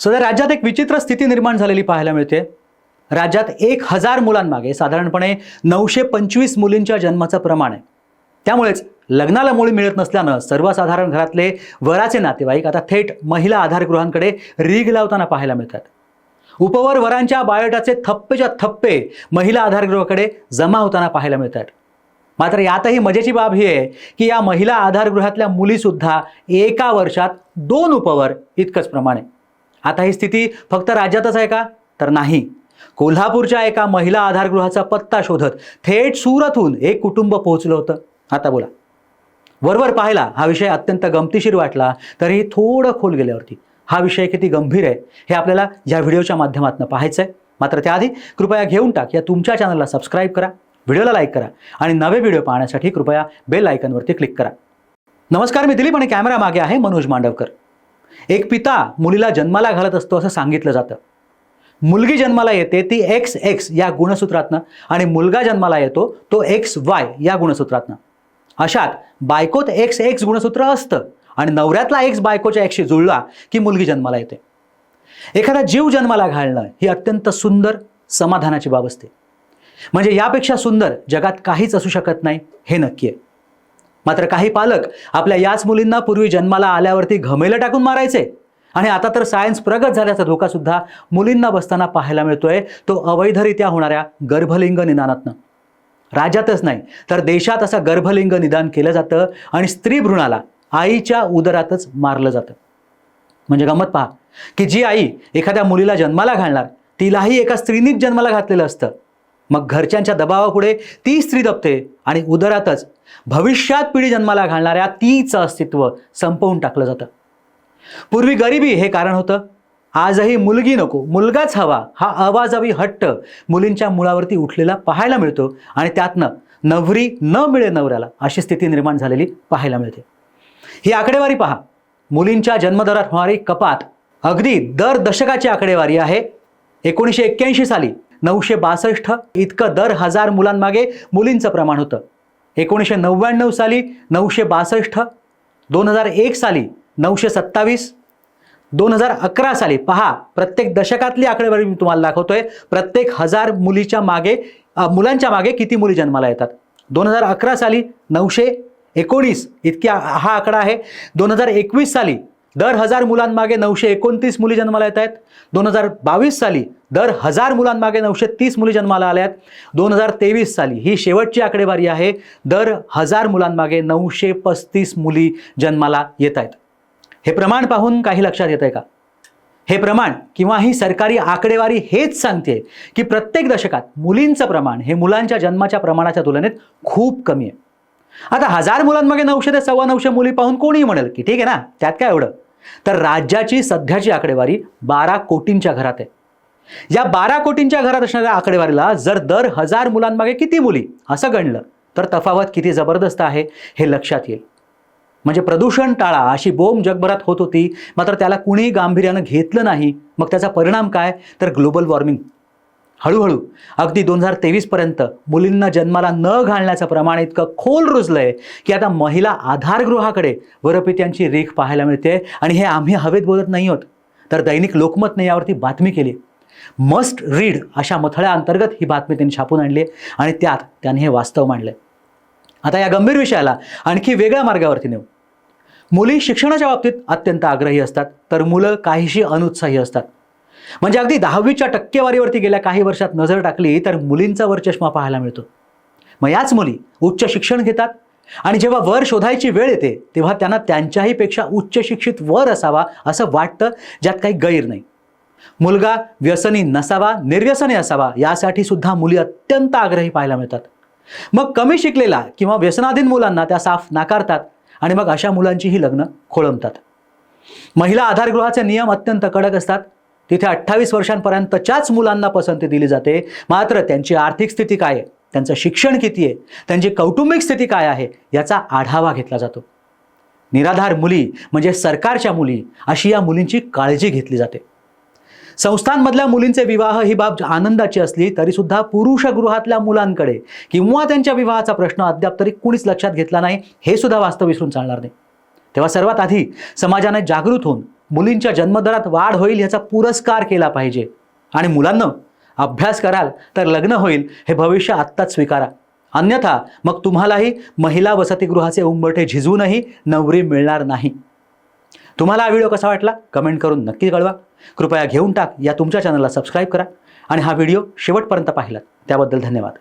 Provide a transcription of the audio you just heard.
सध्या राज्यात एक विचित्र स्थिती निर्माण झालेली पाहायला मिळते. राज्यात एक हजार मुलांमागे साधारणपणे नऊशे पंचवीस मुलींच्या जन्माचं प्रमाण आहे. त्यामुळेच लग्नाला मुली मिळत नसल्यानं सर्वसाधारण घरातले वराचे नातेवाईक आता थेट महिला आधारगृहांकडे रीग लावताना पाहायला मिळतात. उपवर वरांच्या बायोटाचे थप्पेच्या थप्पे महिला आधारगृहाकडे जमा होताना पाहायला मिळतात. मात्र यातही मजेची बाब ही आहे की या महिला आधारगृहातल्या मुलीसुद्धा एका वर्षात दोन उपवर इतकंच प्रमाण आहे. आता ही स्थिती फक्त राज्यातच आहे का? तर नाही. कोल्हापूरच्या एका महिला आधारगृहाचा पत्ता शोधत थेट सुरतहून एक कुटुंब पोहोचलं होतं. आता बोला. वरवर पाहिला हा विषय अत्यंत गमतीशीर वाटला तरीही थोडं खोल गेल्यावरती. हा विषय किती गंभीर आहे हे आपल्याला या व्हिडिओच्या माध्यमातून पाहायचं आहे मात्र त्याआधी कृपया घेऊन टाक या तुमच्या चॅनलला सबस्क्राईब करा व्हिडिओला लाईक करा आणि नवे व्हिडिओ पाहण्यासाठी कृपया बेल आयकनवरती क्लिक करा. नमस्कार मी दिलीप आणि कॅमेरा मागे आहे मनोज मांडवकर. एक पिता मुलीला जन्माला घालत असतो असं सांगितलं जातं. मुलगी जन्माला येते ती एक्स एक्स या गुणसूत्रातनं आणि मुलगा जन्माला येतो तो एक्स वाय या गुणसूत्रातनं. अशात बायकोत एक्स एक्स गुणसूत्र असतं आणि नवऱ्यातला एक्स बायकोच्या एक्सशी जुळला की मुलगी जन्माला येते. एखादा जीव जन्माला घालणं ही अत्यंत सुंदर समाधानाची बाब असते. म्हणजे यापेक्षा सुंदर जगात काहीच असू शकत नाही हे नक्की आहे. मात्र काही पालक आपल्या याच मुलींना पूर्वी जन्माला आल्यावरती घमेलं टाकून मारायचे. आणि आता तर सायन्स प्रगत झाल्याचा धोका सुद्धा मुलींना बसताना पाहायला मिळतोय. तो अवैधरित्या होणाऱ्या गर्भलिंग निदानातनं. राज्यातच नाही तर देशात असं गर्भलिंग निदान केलं जातं आणि स्त्री भ्रूणाला आईच्या उदरातच मारलं जातं. म्हणजे गंमत पहा की जी आई एखाद्या मुलीला जन्माला घालणार तिलाही एका स्त्रीनीच जन्माला घातलेलं असतं. मग घरच्यांच्या दबावापुढे ती स्त्री दबते आणि उदरातच भविष्यात पिढी जन्माला घालणाऱ्या तीचं अस्तित्व संपवून टाकलं जातं. पूर्वी गरिबी हे कारण होतं. आजही मुलगी नको मुलगाच हवा हा आवाजावी हट्ट मुलींच्या मुळावरती उठलेला पाहायला मिळतो आणि त्यातनं नवरी न मिळे नवऱ्याला अशी स्थिती निर्माण झालेली पाहायला मिळते. ही आकडेवारी पहा. मुलींच्या जन्मदरात होणारी कपात अगदी दर दशकाची आकडेवारी आहे. एकोणीसशे एक्क्याऐंशी साली नऊशे बासष्ट इतकं दर हजार मुलांमागे मुलींचं प्रमाण होतं. एकोणीसशे नव्याण्णव साली नऊशे बासष्ट दोन हजार एक साली नऊशे सत्तावीस दोन हजार अकरा साली पहा प्रत्येक दशकातली आकडेवारी मी तुम्हाला दाखवतोय प्रत्येक हजार मुलीच्या मागे मुलांच्या मागे किती मुली जन्माला येतात? दोन हजार अकरा साली नऊशे एकोणीस इतक्या हा आकडा आहे. दोन हजार एकवीस साली दर हजार मुलांमागे नऊशे एकोणतीस मुली जन्माला येत आहेत. दोन हजार बावीस साली दर हजार मुलांमागे नऊशे तीस मुली जन्माला आल्या आहेत. दोन हजार तेवीस साली ही शेवटची आकडेवारी आहे. दर हजार मुलांमागे नऊशे पस्तीस मुली जन्माला येत आहेत. हे प्रमाण पाहून काही लक्षात येत आहे का? हे प्रमाण किंवा ही सरकारी आकडेवारी हेच सांगते की प्रत्येक दशकात मुलींचं प्रमाण हे मुलांच्या जन्माच्या प्रमाणाच्या तुलनेत खूप कमी आहे. आता हजार मुलांमागे नऊशे ते सव्वा नऊशे मुली पाहून कोणीही म्हणेल की ठीक आहे ना त्यात काय एवढं? तर राज्याची सध्याची आकडेवारी बारा कोटींच्या घरात आहे. या बारा कोटींच्या घरात असणाऱ्या आकडेवारीला जर दर हजार मुलांमागे किती मुली असं गणलं तर तफावत किती जबरदस्त आहे हे लक्षात येईल. म्हणजे प्रदूषण टाळा अशी बोंब जगभरात होत होती मात्र त्याला कुणीही गांभीर्यानं घेतलं नाही. मग त्याचा परिणाम काय? तर ग्लोबल वॉर्मिंग. हळूहळू अगदी दोन हजार तेवीसपर्यंत मुलींना जन्माला न घालण्याचं प्रमाण इतकं खोल रुजलं आहे की आता महिला आधारगृहाकडे वरपित्यांची रेख पाहायला मिळते आणि हे आम्ही हवेत बोलत नाही आहोत. तर दैनिक लोकमतने यावरती बातमी केली. मस्ट रीड अशा मथळ्या अंतर्गत ही बातमी त्यांनी छापून आणली आणि त्यात त्यांनी हे वास्तव मांडलं आता या गंभीर विषयाला आणखी वेगळ्या मार्गावरती नेऊ. मुली शिक्षणाच्या बाबतीत अत्यंत आग्रही असतात तर मुलं काहीशी अनुत्साही असतात. म्हणजे अगदी दहावीच्या टक्केवारीवरती गेल्या काही वर्षात नजर टाकली तर मुलींचा वर चष्मा पाहायला मिळतो. मग याच मुली उच्च शिक्षण घेतात आणि जेव्हा वर शोधायची वेळ येते तेव्हा त्यांना त्यांच्याही पेक्षा उच्च शिक्षित वर असावा असं वाटतं ज्यात काही गैर नाही. मुलगा व्यसनी नसावा निर्व्यसनी असावा यासाठी सुद्धा मुली अत्यंत आग्रही पाहायला मिळतात. मग कमी शिकलेला किंवा व्यसनाधीन मुलांना त्या साफ नाकारतात आणि मग अशा मुलांचीही लग्न खोळंबतात. महिला आधारगृहाचे नियम अत्यंत कडक असतात. तिथे अठ्ठावीस वर्षांपर्यंतच्याच मुलांना पसंती दिली जाते. मात्र त्यांची आर्थिक स्थिती काय आहे? त्यांचं शिक्षण किती आहे? त्यांची कौटुंबिक स्थिती काय आहे? याचा आढावा घेतला जातो. निराधार मुली म्हणजे सरकारच्या मुली अशी या मुलींची काळजी घेतली जाते. संस्थांमधल्या मुलींचे विवाह ही बाब आनंदाची असली तरीसुद्धा पुरुषगृहातल्या मुलांकडे किंवा त्यांच्या विवाहाचा प्रश्न अद्याप तरी कुणीच लक्षात घेतला नाही हे सुद्धा वास्तव विसरून चालणार नाही. तेव्हा सर्वात आधी समाजाने जागृत होऊन मुलींच्या जन्मदरात वाढ होईल ह्याचा पुरस्कार केला पाहिजे. आणि मुलांना अभ्यास कराल तर लग्न होईल हे भविष्य आत्ताच स्वीकारा. अन्यथा मग तुम्हालाही महिला वसतिगृहाचे उंबरठे झिजूनही नवरी मिळणार नाही. तुम्हाला हा व्हिडिओ कसा वाटला? कमेंट करून नक्की कळवा. कृपया घेऊन टाक या तुमच्या चॅनलला सबस्क्राईब करा. आणि हा व्हिडिओ शेवटपर्यंत पाहिलात त्याबद्दल धन्यवाद.